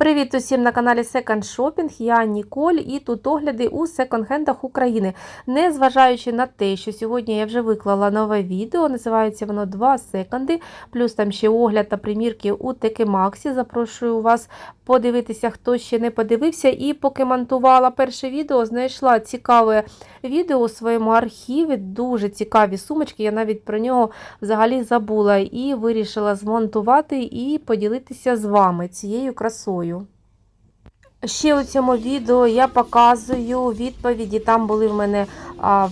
Привіт усім на каналі Second Shopping. Я Ніколь і тут огляди у секонд-хендах України. Незважаючи на те, що сьогодні я вже виклала нове відео, називається воно Два секонди, плюс там ще огляд та примірки у Теки Максі. Запрошую вас подивитися, хто ще не подивився. І поки монтувала перше відео, знайшла цікаве відео у своєму архіві. Дуже цікаві сумочки. Я навіть про нього взагалі забула і вирішила змонтувати і поділитися з вами цією красою. Ще у цьому відео я показую відповіді. Там були в мене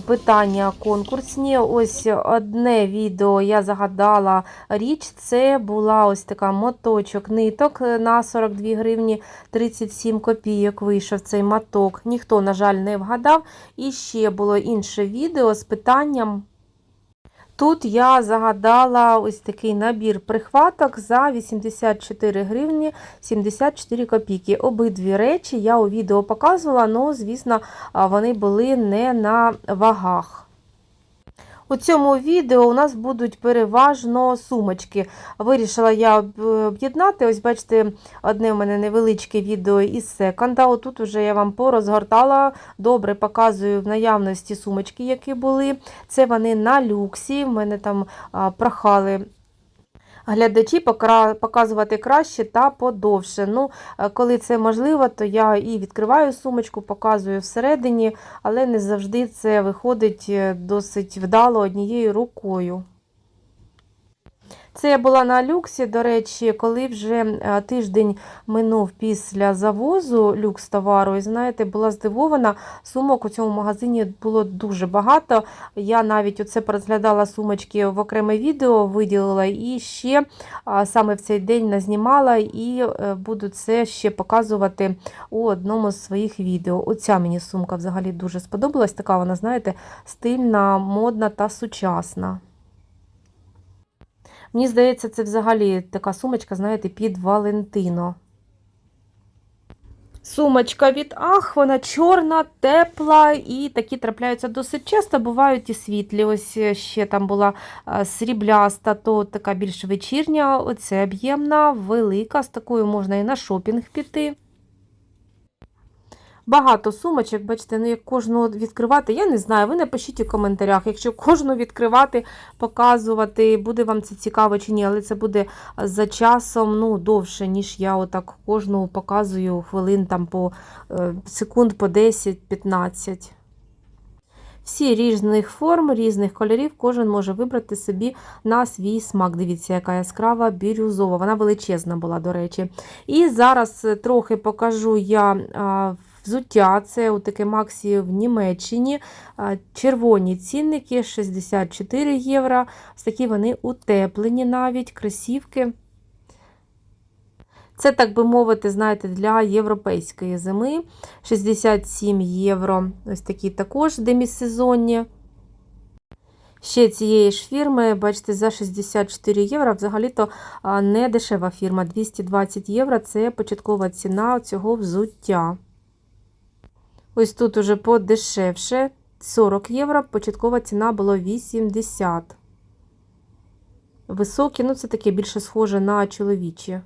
питання конкурсні. Ось одне відео я загадала річ. Це була ось така моточок ниток на 42 гривні 37 копійок. Вийшов цей моток. Ніхто, на жаль, не вгадав. І ще було інше відео з питанням. Тут я загадала ось такий набір прихваток за 84 гривні 74 копійки. Обидві речі я у відео показувала, але, звісно, вони були не на вагах. У цьому відео у нас будуть переважно сумочки. Вирішила я об'єднати. Ось, бачите, одне в мене невеличке відео із секонда. Отут вже я вам порозгортала, добре показую в наявності сумочки, які були. Це вони на люксі. В мене там прохали. Глядачі показувати краще та подовше. Ну, Коли це можливо, то я і відкриваю сумочку, показую всередині, але не завжди це виходить досить вдало однією рукою. Це була на люксі, до речі, коли вже тиждень минув після завозу люкс товару, і знаєте, була здивована, сумок у цьому магазині було дуже багато. Я навіть оце порозглядала сумочки в окреме відео, виділила і ще саме в цей день назнімала, і е, буду це ще показувати у одному з своїх відео. Оця мені сумка взагалі дуже сподобалась. Така вона, знаєте, стильна, модна та сучасна. Мені здається, це взагалі така сумочка, знаєте, під Валентино. Сумочка від Ах, вона чорна, тепла, і такі трапляються досить часто, бувають і світлі. Ось ще там була срібляста, то така більш вечірня, оце об'ємна, велика, з такою можна і на шопінг піти. Багато сумочок, бачите, ну як кожну відкривати, я не знаю, ви напишіть у коментарях, якщо кожну відкривати, показувати, буде вам це цікаво чи ні, але це буде за часом ну, довше, ніж я отак кожну показую хвилин там по секунд по 10-15. Всі різних форм, різних кольорів, кожен може вибрати собі на свій смак. Дивіться, яка яскрава бірюзова. Вона величезна була, до речі. І зараз трохи покажу я Взуття це у таке Максі в Німеччині. Червоні цінники 64 євро. Ось такі вони утеплені навіть, красівки. Це, так би мовити, знаєте, для європейської зими. 67 євро. Ось такі також демісезонні. Ще цієї ж фірми, бачите, за 64 євро. Взагалі-то не дешева фірма. 220 євро це початкова ціна цього взуття. Ось тут уже подешевше 40 євро, початкова ціна була 80. Високі, ну це таке більше схоже на чоловічі.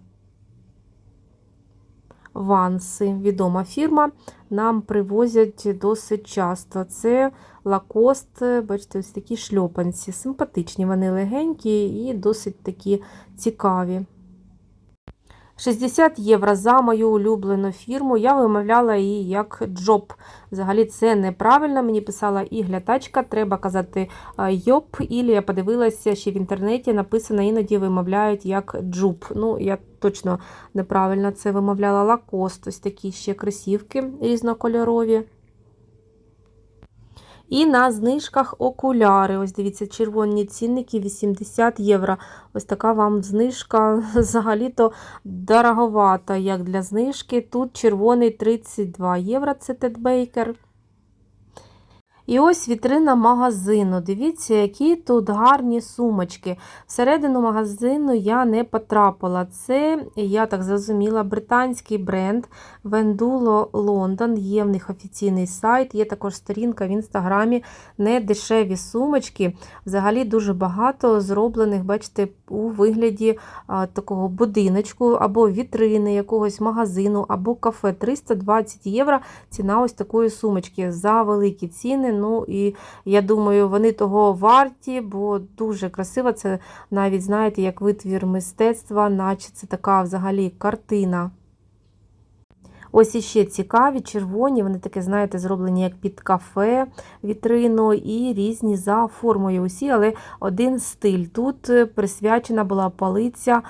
Ванси, відома фірма, нам привозять досить часто. Це лакост, бачите, ось такі шльопанці. Симпатичні, вони легенькі і досить такі цікаві. 60 євро за мою улюблену фірму. Я вимовляла її як джоб. Взагалі, це неправильно. Мені писала і глядачка, треба казати йоп, Ілія подивилася, що в інтернеті написано, іноді вимовляють як джуб. Ну, я точно неправильно це вимовляла лакост. Ось такі ще кросівки різнокольорові. І на знижках окуляри. Ось дивіться, червоні цінники 80 євро. Ось така вам знижка взагалі-то дороговата, як для знижки. Тут червоний 32 євро, це Тедбейкер. І ось вітрина магазину. Дивіться, які тут гарні сумочки. Всередину магазину я не потрапила. Це, я так зрозуміла, британський бренд Vendulo London. Є в них офіційний сайт, є також сторінка в інстаграмі. Не дешеві сумочки. Взагалі дуже багато зроблених, бачите, у вигляді такого будиночку або вітрини якогось магазину, або кафе. 320 євро ціна ось такої сумочки за великі ціни. Ну і я думаю, вони того варті, бо дуже красиво. Це навіть, знаєте, як витвір мистецтва, наче це така взагалі картина. Ось іще цікаві, червоні, вони таке, знаєте, зроблені як під кафе, вітрину і різні за формою усі, але один стиль. Тут е, присвячена була палиця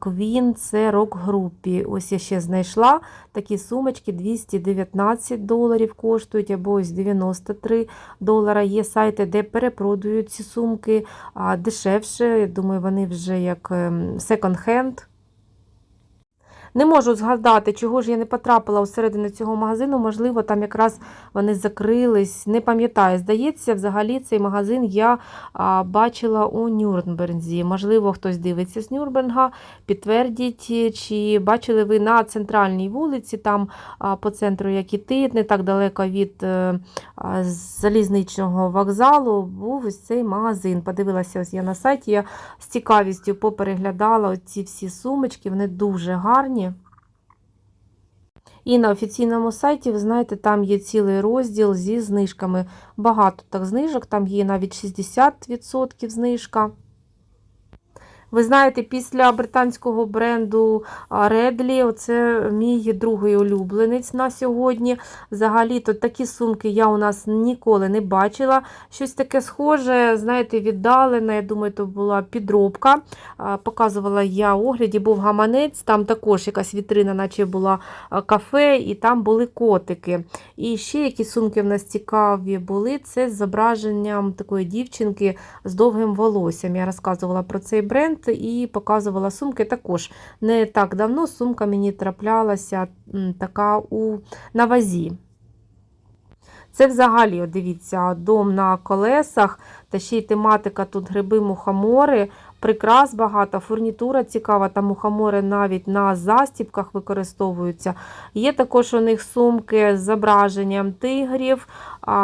Queen, це рок-групі. Ось я ще знайшла такі сумочки 219 доларів коштують, або ось 93 долара. Є сайти, де перепродають ці сумки а дешевше. Я думаю, вони вже як секонд-хенд. Не можу згадати, чого ж я не потрапила усередину цього магазину. Можливо, там якраз вони закрились. Не пам'ятаю. Здається, взагалі цей магазин я бачила у Нюрнберзі. Можливо, хтось дивиться з Нюрнберга, підтвердіть, чи бачили ви на центральній вулиці, там по центру, як іти, не так далеко від а, залізничного вокзалу, був ось цей магазин. Подивилася ось я на сайті, я з цікавістю попереглядала ці всі сумочки, вони дуже гарні. І на офіційному сайті, ви знаєте, там є цілий розділ зі знижками. Багато так знижок, там є навіть 60% знижка. Ви знаєте, після британського бренду Редлі, оце мій другий улюбленець на сьогодні. Взагалі, то такі сумки я у нас ніколи не бачила. Щось таке схоже, знаєте, віддалене. Я думаю, то була підробка. Показувала я огляді, був гаманець, там також якась вітрина, наче була кафе, і там були котики. І ще які сумки в нас цікаві були, це з зображенням такої дівчинки з довгим волоссям. Я розказувала про цей бренд і показувала сумки також. Не так давно сумка мені траплялася така у на вазі. Це взагалі, дивіться, дом на колесах, та ще й тематика тут гриби мухомори, прикрас багато, фурнітура цікава, та мухомори навіть на застіпках використовуються. Є також у них сумки з зображенням тигрів,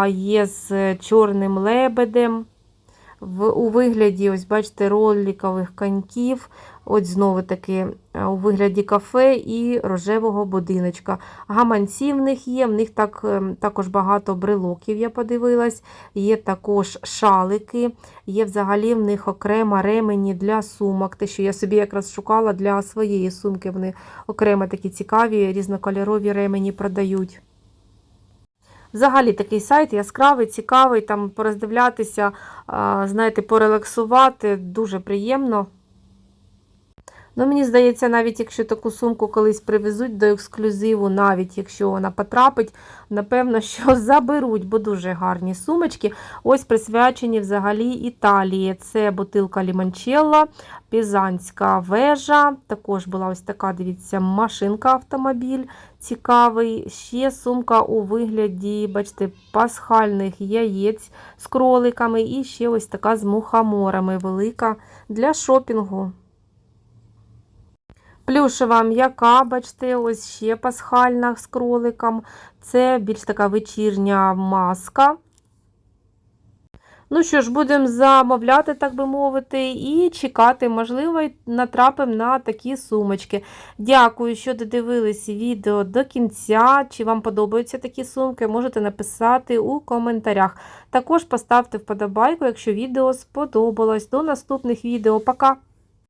є з чорним лебедем в, у вигляді, ось бачите, ролікових коньків. От знову таки е, у вигляді кафе і рожевого будиночка. Гаманці в них є, в них так, е, також багато брелоків, я подивилась, є також шалики, є взагалі в них окремо ремені для сумок. Те, що я собі якраз шукала для своєї сумки. Вони окремо такі цікаві, різнокольорові ремені продають. Взагалі такий сайт яскравий, цікавий, там пороздивлятися, знаєте, порелаксувати, дуже приємно. Ну, Мені здається, навіть якщо таку сумку колись привезуть до ексклюзиву, навіть якщо вона потрапить, напевно, що заберуть, бо дуже гарні сумочки. Ось присвячені взагалі Італії. Це бутилка Ліманчелла, Пізанська вежа. Також була ось така, дивіться, машинка автомобіль цікавий. Ще сумка у вигляді, бачите, пасхальних яєць з кроликами. І ще ось така з мухоморами велика для шопінгу. Плюшева м'яка, бачите, ось ще пасхальна з кроликом. Це більш така вечірня маска. Ну що ж, будемо замовляти, так би мовити, і чекати, можливо, натрапимо на такі сумочки. Дякую, що додивились відео до кінця. Чи вам подобаються такі сумки, можете написати у коментарях. Також поставте вподобайку, якщо відео сподобалось. До наступних відео. Пока!